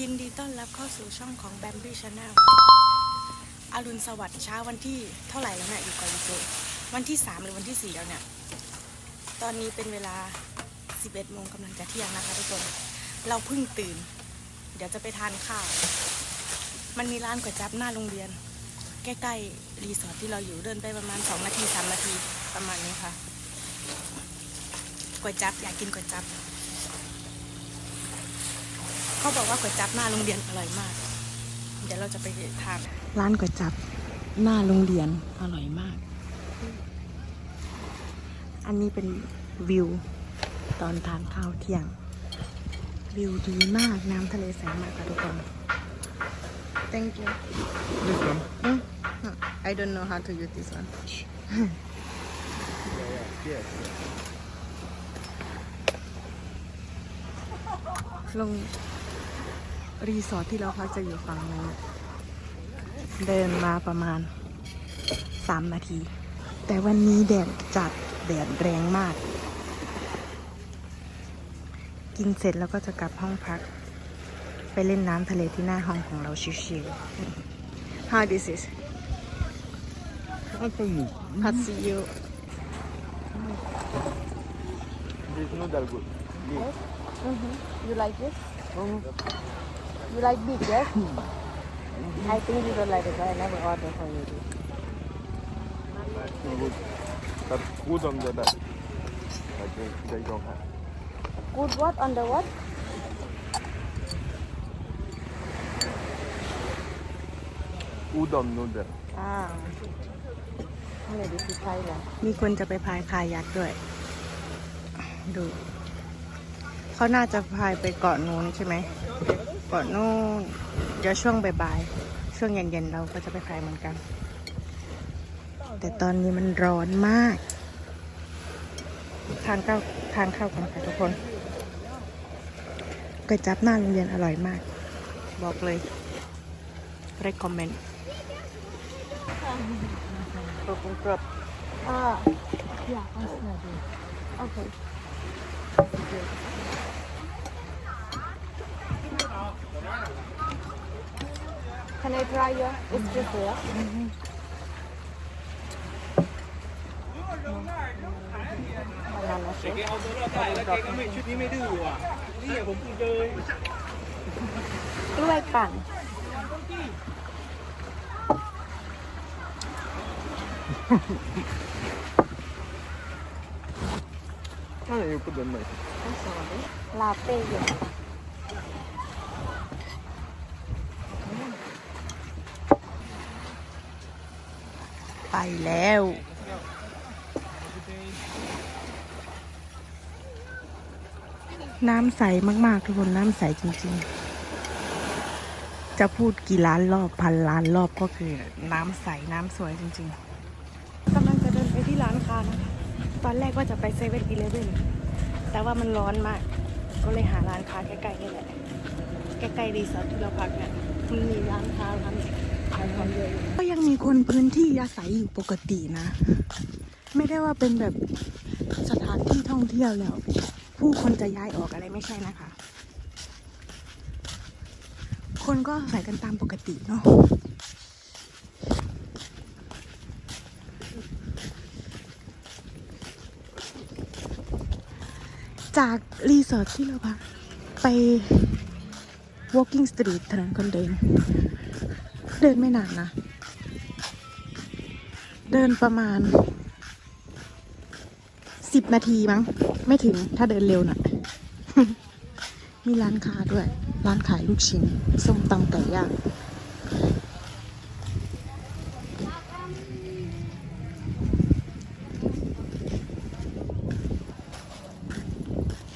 ยินดีต้อนรับเข้าสู่ช่องของ b a m b y Channel อรุณสวัสดิ์เช้าวันที่เท่าไหร่แล้วเนี่ยอยู่กับยูโจวันที่ 3 หรือวันที่ 4 แล้วเนี่ย ตอนนี้เป็นเวลา 11โมงกำลังจะเที่ยงนะคะทุกคน เราเพิ่งตื่น เดี๋ยวจะไปทานข้าว มันมีร้านก๋วยจั๊บหน้าโรงเรียน ใกล้ๆรีสอร์ทที่เราอยู่เดินไปประมาณ 2 นาที 3 นาทีประมาณนี้ค่ะก๋วยจั๊บอยากกินก๋วยจั๊บ เขาบอกว่าก๋วยจั๊บหน้าโรงเรียนอร่อยมาก เดี๋ยวเราจะไปทานร้านก๋วยจั๊บหน้าโรงเรียนอร่อยมาก อันนี้เป็นวิวตอนทานข้าวเที่ยง วิวดีมากน้ำทะเลใสมากค่ะทุกคน thank you This one? Mm. I don't know how to use this one Yes. ลง รีสอร์ทที่เราพักจะอยู่ฝั่งนู้นเดินมาประมาณ 3 นาที แต่วันนี้แดดจัดแดดแรงมาก กินเสร็จแล้วก็จะกลับห้องพัก ไปเล่นน้ำทะเลที่หน้าห้องของเราชิวๆ How this is How come you? Hot see you This noodle good. Yes. You like it You like big yes I think you don't like it but I never order for you Good. But good on the that. I think they don't have. Good what on the what Udon noodle. อ่าอะไรดีที่ไทยล่ะมีคนจะไปพายคายักด้วย ดู เขาน่าจะพายไปเกาะนู้นใช่ไหมเกาะนู้นเดี๋ยวช่วงบ่ายๆช่วงเย็นๆเราก็จะไปพายเหมือนกัน แต่ตอนนี้มันร้อนมาก ทานข้าวทานข้าวกันค่ะทุกคนก๋วยจับหน้าโรงเรียนอร่อยมาก บอกเลย recommend กรอบกรอบ Uh, yeah, that's not good. Okay. Can I try your? It's just here. banana shake เอาตัวรอดได้แล้วแกก็ไม่ชุดนี้ไม่ดื้อว่ะนี่ผมเจอกล้วยปั่น Why don't you put the knife? ลาเต้เย็น แล้ว น้ำใสมาก ๆ ทุกคนน้ำใสจริง ๆ จะพูดกี่ล้านรอบพันล้านรอบก็คือน้ำใสน้ำสวยจริง ๆกำลังจะเดินไปที่ร้านค้านะคะตอนแรกว่าจะไปเซเว่นอีเลฟเว่นแต่ว่ามันร้อนมาก ก็เลยหาร้านค้าใกล้ๆนี่แหละใกล้ๆรีสอร์ทที่เราพักเนี่ยมันมีร้านค้าร้าน ก็ยังมีคนพื้นที่อาศัยอยู่ปกตินะ ไม่ได้ว่าเป็นแบบสถานที่ท่องเที่ยวแล้ว ผู้คนจะย้ายออกอะไรไม่ใช่นะคะ คนก็อาศัยกันตามปกติเนาะจากรีสอร์ทที่เราพักไป walking street ถนนคนเดิน เดินไม่นานนะ เดินประมาณสิบนาทีมั้ง ไม่ถึงถ้าเดินเร็วหน่ะ มีร้านค้าด้วย ร้านขายลูกชิ้นส้มตำไก่ย่าง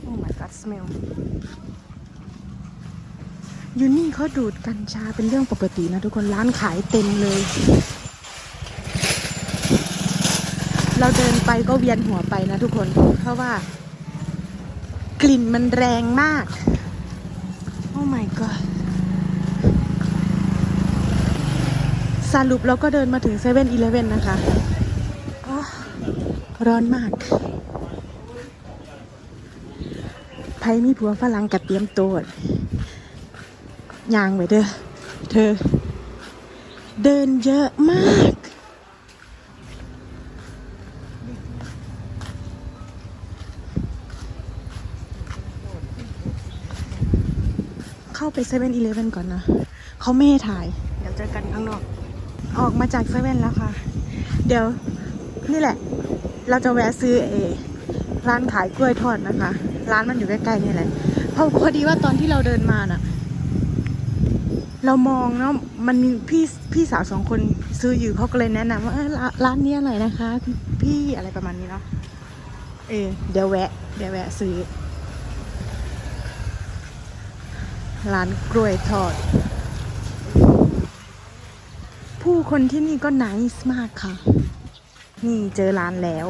โอ้ my god smell อยู่นี่ เขาดูดกัญชาเป็นเรื่องปกตินะทุกคนร้านขายเต็มเลย เราเดินไปก็เวียนหัวไปนะทุกคน เพราะว่า กลิ่นมันแรงมาก โอ้ my god สรุปเราก็เดินมาถึงเซเว่นอีเลฟเว่นนะคะ ร้อนมากไผมีผัวฝรั่งกับเตรียมตัว ยางไปเด้อเธอ เดินเยอะมาก เข้าไปเซเว่นอีเลฟเว่นก่อนนะเขาไม่ให้ถ่าย เดี๋ยวเจอกันข้างนอก ออกมาจากเซเว่นแล้วค่ะ เดี๋ยวนี่แหละ เราจะแวะซื้อเออร้านขายกล้วยทอดนะคะ ร้านมันอยู่ใกล้ๆนี่แหละเพราะพอดีว่าตอนที่เราเดินมาน่ะ เรามองแล้วมันมีพี่พี่สาวสองคนซื้ออยู่เขาก็เลยแนะนำว่าเอ้ยร้านนี้อร่อยนะคะ พี่อะไรประมาณนี้เนาะเออเดี๋ยวแวะ เดี๋ยวแวะซื้อ ร้านกล้วยทอด ผู้คนที่นี่ก็ไนส์มากค่ะ นี่เจอร้านแล้ว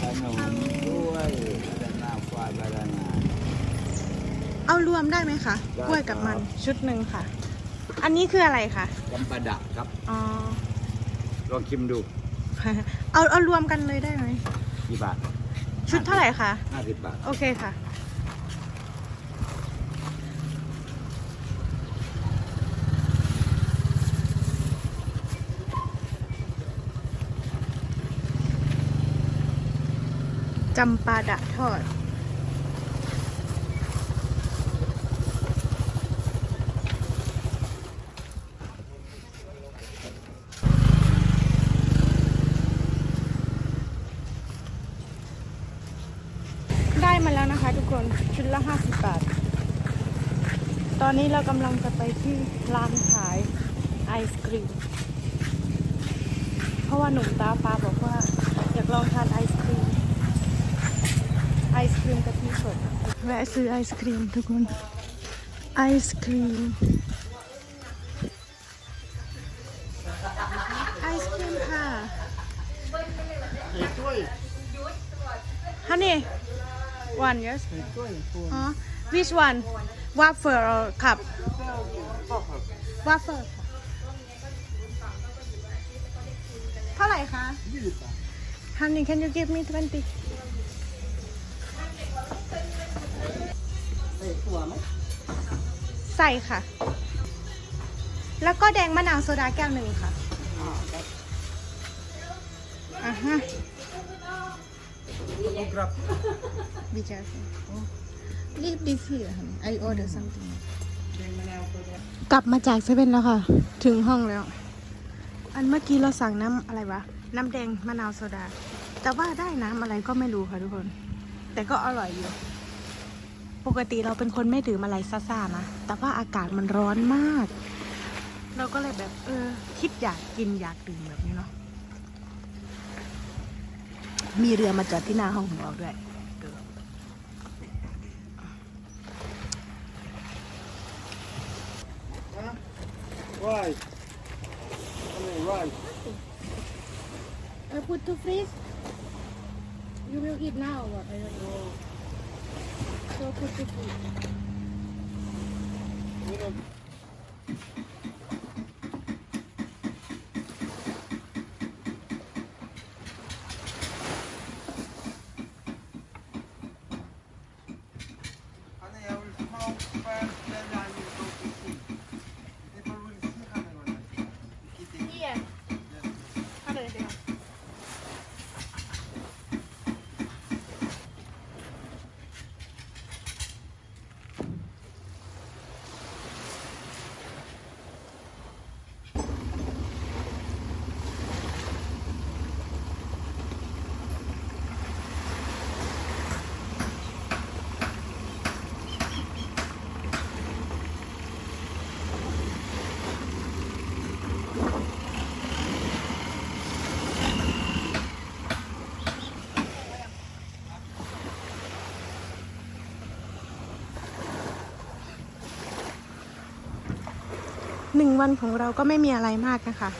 ขนมด้วยและน้ำฟ้าบานานา เอารวม ได้ไหมคะได้กล้วยกับมันครับ ชุดหนึ่งค่ะ อันนี้คืออะไรคะจำปาดะครับ อ๋อ ลองชิมดูเอาเอารวมกันเลยได้ไหมกี่บาทชุดเท่าไหร่คะห้าสิบบาท โอเคค่ะ จำปาดะทอดได้มาแล้วนะคะทุกคนชุดละ 50 บาท ตอนนี้เรากำลังจะไปที่ร้านขายไอศครีม เพราะว่าหนุ่มตาฟ้าบอกว่าอยากลองทานไอศครีม ไอศครีมกะทิสด แวะซื้อไอศครีมทุกคน ไอศครีม ไอศครีมค่ะ Honey one yes อ๋อ which one waffle or cup waffle ค่ะเท่าไหร่คะ Honey can you give me 20ใส่ค่ะ แล้วก็แดงมะนาวโซดาแก้วหนึ่งค่ะอ่าฮะ Be careful. Leave this here. honey. I order something. กลับมาจากเซเว่นแล้วค่ะ ถึงห้องแล้ว อันเมื่อกี้เราสั่งน้ำอะไรวะ น้ำแดงมะนาวโซดา แต่ว่าได้น้ำอะไรก็ไม่รู้ค่ะทุกคน แต่ก็อร่อยอยู่ ปกติเราเป็นคนไม่ดื่มอะไรซ่าๆนะ แต่ว่าอากาศมันร้อนมาก เราก็เลยแบบเออ คิดอยากกินอยากดื่มแบบนี้เนาะ มีเรือมาจอดที่หน้าห้องของเราด้วย Right. I mean, right. I put to freeze. You will eat now or? I don't know. So put to freeze. หนึ่งวันของเราก็ไม่มีอะไรมากนะคะ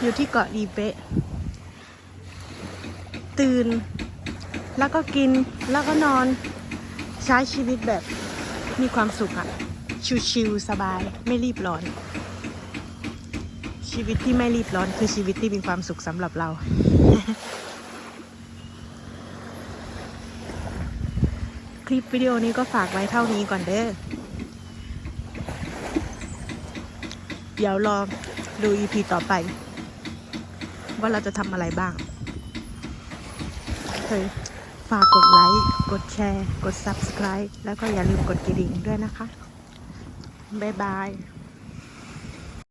อยู่ที่เกาะดีเบะตื่น แล้วก็กินแล้วก็นอนใช้ชีวิตแบบมีความสุขอะชิวๆสบายไม่รีบร้อน ชีวิตที่ไม่รีบร้อนคือชีวิตที่มีความสุขสำหรับเราคลิปวิดีโอนี้ก็ฝากไว้เท่านี้ก่อนเด้อ เดี๋ยวรอดู EP ต่อไป ว่าเราจะทำอะไรบ้างเคยฝากกดไลค์ กดแชร์ กด Subscribe แล้วก็อย่าลืมกดกระดิ่งด้วยนะคะ บ๊ายบาย